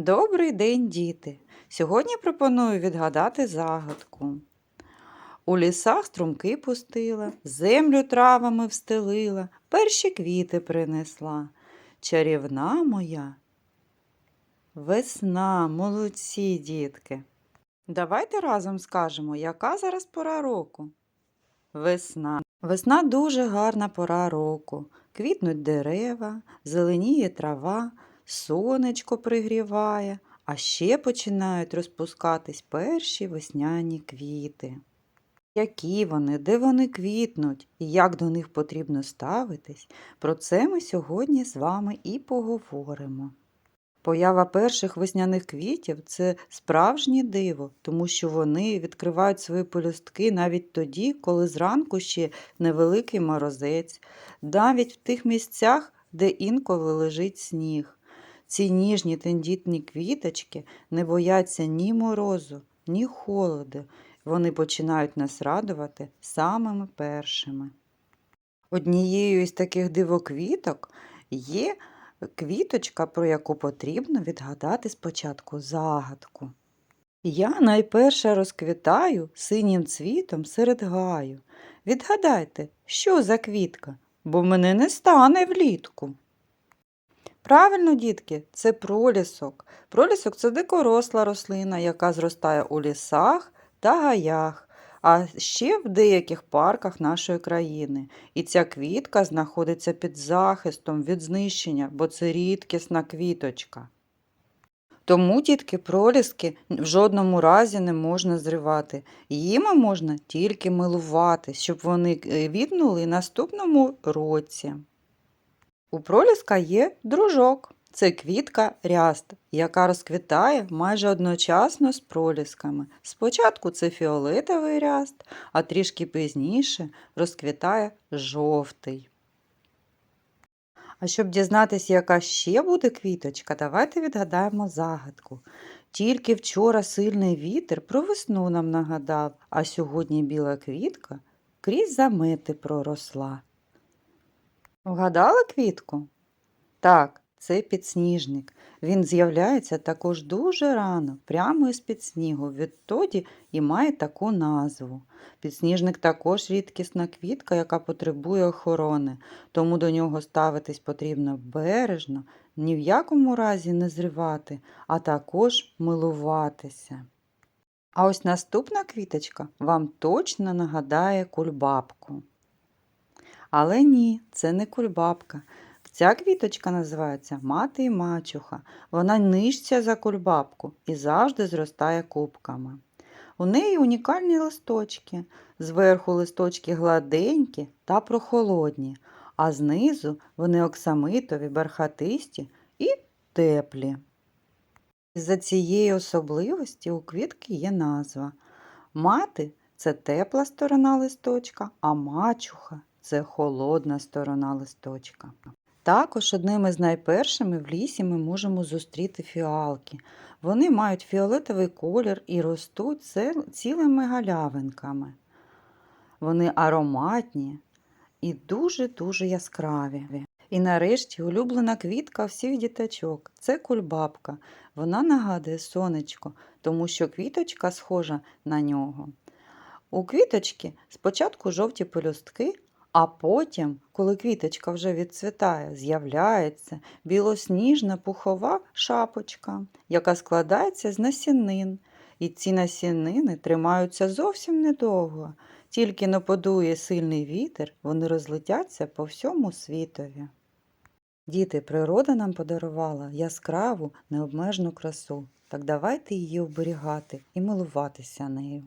Добрий день, діти! Сьогодні пропоную відгадати загадку. У лісах струмки пустила, землю травами встелила, перші квіти принесла. Чарівна моя. Весна, молодці, дітки. Давайте разом скажемо, яка зараз пора року. Весна. Весна дуже гарна пора року. Квітнуть дерева, зеленіє трава, сонечко пригріває, а ще починають розпускатись перші весняні квіти. Які вони, де вони квітнуть і як до них потрібно ставитись, про це ми сьогодні з вами і поговоримо. Поява перших весняних квітів це справжнє диво, тому що вони відкривають свої пелюстки навіть тоді, коли зранку ще невеликий морозець, навіть в тих місцях, де інколи лежить сніг. Ці ніжні тендітні квіточки не бояться ні морозу, ні холоду. Вони починають нас радувати самими першими. Однією із таких дивоквіток є квіточка, про яку потрібно відгадати спочатку загадку. Я найперше розквітаю синім цвітом серед гаю. Відгадайте, що за квітка, бо мене не стане влітку. Правильно, дітки, це пролісок. Пролісок це дикоросла рослина, яка зростає у лісах та гаях, а ще в деяких парках нашої країни. І ця квітка знаходиться під захистом від знищення, бо це рідкісна квіточка. Тому, дітки, проліски в жодному разі не можна зривати. Їми можна тільки милувати, щоб вони квітнули наступному році. У проліска є дружок. Це квітка ряст, яка розквітає майже одночасно з пролісками. Спочатку це фіолетовий ряст, а трішки пізніше розквітає жовтий. А щоб дізнатися, яка ще буде квіточка, давайте відгадаємо загадку. Тільки вчора сильний вітер про весну нам нагадав, а сьогодні біла квітка крізь замети проросла. Вгадали квітку? Так, це підсніжник. Він з'являється також дуже рано, прямо із-під снігу, відтоді і має таку назву. Підсніжник також рідкісна квітка, яка потребує охорони, тому до нього ставитись потрібно бережно, ні в якому разі не зривати, а також милуватися. А ось наступна квіточка вам точно нагадає кульбабку. Але ні, це не кульбабка. Ця квіточка називається мати і мачуха. Вона нижча за кульбабку і завжди зростає кубками. У неї унікальні листочки. Зверху листочки гладенькі та прохолодні, а знизу вони оксамитові, бархатисті і теплі. Із-за цієї особливості у квітки є назва. Мати це тепла сторона листочка, а мачуха це холодна сторона листочка. Також одним із найпершими в лісі ми можемо зустріти фіалки. Вони мають фіолетовий колір і ростуть цілими галявинками. Вони ароматні і дуже-дуже яскраві. І нарешті улюблена квітка всіх діточок це кульбабка. Вона нагадує сонечко, тому що квіточка схожа на нього. У квіточки спочатку жовті пелюстки, а потім, коли квіточка вже відцвітає, з'являється білосніжна пухова шапочка, яка складається з насінин. І ці насінини тримаються зовсім недовго, тільки наподує сильний вітер, вони розлетяться по всьому світові. Діти, природа нам подарувала яскраву, необмежну красу, так давайте її оберігати і милуватися нею.